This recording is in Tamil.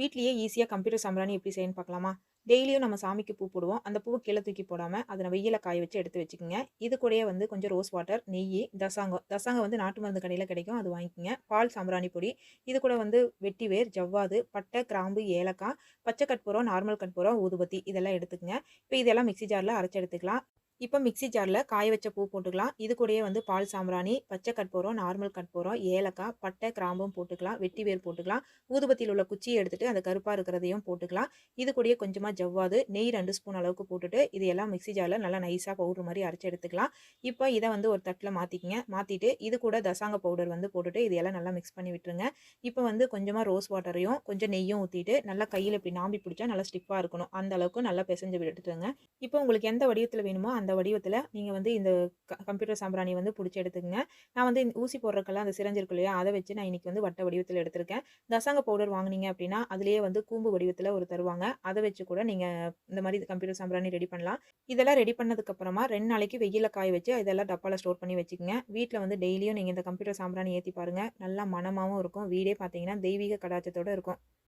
வீட்லேயே ஈஸியாக கம்ப்யூட்டர் சாம்பிராணி எப்படி செய்யணும்னு பார்க்கலாமா? டெய்லியும் நம்ம சாமிக்கு பூ போடுவோம். அந்த பூவ கீழே தூக்கி போடாமல் அதை வெயில காய வச்சு எடுத்து வச்சுக்கோங்க இது கூடயே வந்து கொஞ்சம் ரோஸ் வாட்டர், நெய் தசாங்கம். தசாங்கம் வந்து நாட்டு மருந்து கடையில் கிடைக்கும். அது வாங்கிக்கோங்க பால் சாம்பிராணி பொடி. இது கூட வந்து வெட்டிவேர், ஜவ்வாது, பட்டை, கிராம்பு, ஏலக்காய், பச்சை கற்பூரம், நார்மல் கற்பூரம், ஊதுபத்தி இதெல்லாம் எடுத்துக்கோங்க இப்போ இதெல்லாம் மிக்ஸி ஜாரில் அரைச்சி எடுத்துக்கலாம். இப்போ மிக்ஸி ஜாரில் காய வச்ச பூ போட்டுக்கலாம். இது கூடயே வந்து பால் சாம்பிராணி, பச்சை கற்பூரம், நார்மல் கற்பூரம், ஏலக்காய், பட்டை, கிராம்பும் போட்டுக்கலாம். வெட்டி வேர் போட்டுக்கலாம். ஊதுபத்தியில் உள்ள குச்சியை எடுத்துகிட்டு அந்த கருப்பாக இருக்கிறதையும் போட்டுக்கலாம். இது கூடயே கொஞ்சமாக ஜவ்வாது, நெய் ரெண்டு ஸ்பூன் அளவுக்கு போட்டுட்டு, எல்லாம் மிக்ஸி ஜாரில் நல்லா நைஸாக பவுடர் மாதிரி அரைச்சி எடுத்துக்கலாம். இப்போ இதை வந்து ஒரு தட்டில் மாற்றிக்கிங்க மாற்றிட்டு இது கூட தசாங்க பவுடர் வந்து போட்டுட்டு இதையெல்லாம் நல்லா மிக்ஸ் பண்ணி விட்டுருங்க. இப்போ வந்து கொஞ்சமாக ரோஸ் வாட்டரையும், கொஞ்சம் நெய்யும் ஊற்றிட்டு நல்லா கையில் இப்படி நாம்பி பிடிச்சா நல்லா ஸ்டிப்பாக இருக்கணும். அந்த அளவுக்கு நல்லா பிசைஞ்சு விட்டுட்டுங்க. இப்போ உங்களுக்கு எந்த வடிவத்தில் வேணுமோ அந்த இந்த வடிவத்தில் நீங்கள் வந்து இந்த க கம்ப்யூட்டர் சாம்பிராணி வந்து பிடிச்சி எடுத்துக்கங்க. நான் வந்து ஊசி போடுறக்கெல்லாம் அந்த சிரஞ்சிருக்கு இல்லையா? அதை வச்சு நான் இன்னைக்கு வந்து வட்ட வடிவத்தில் எடுத்திருக்கேன். தசாங்க பவுடர் வாங்குனீங்க அப்படின்னா, அதுலேயே வந்து கூம்பு வடிவத்தில் ஒரு தருவாங்க. அதை வச்சு கூட நீங்கள் இந்த மாதிரி கம்ப்யூட்டர் சாம்பிராணி ரெடி பண்ணலாம். இதெல்லாம் ரெடி பண்ணதுக்கப்புறமா ரெண்டு நாளைக்கு வெயில காய வச்சு இதெல்லாம் டப்பாவில் ஸ்டோர் பண்ணி வச்சுக்கோங்க வீட்டில் வந்து டெய்லியும் நீங்கள் இந்த கம்ப்யூட்டர் சாம்பிராணி ஏற்றி பாருங்கள் நல்லா மனமாகவும் இருக்கும். வீடே பார்த்தீங்கன்னா தெய்வீக கடாச்சத்தோடு இருக்கும்.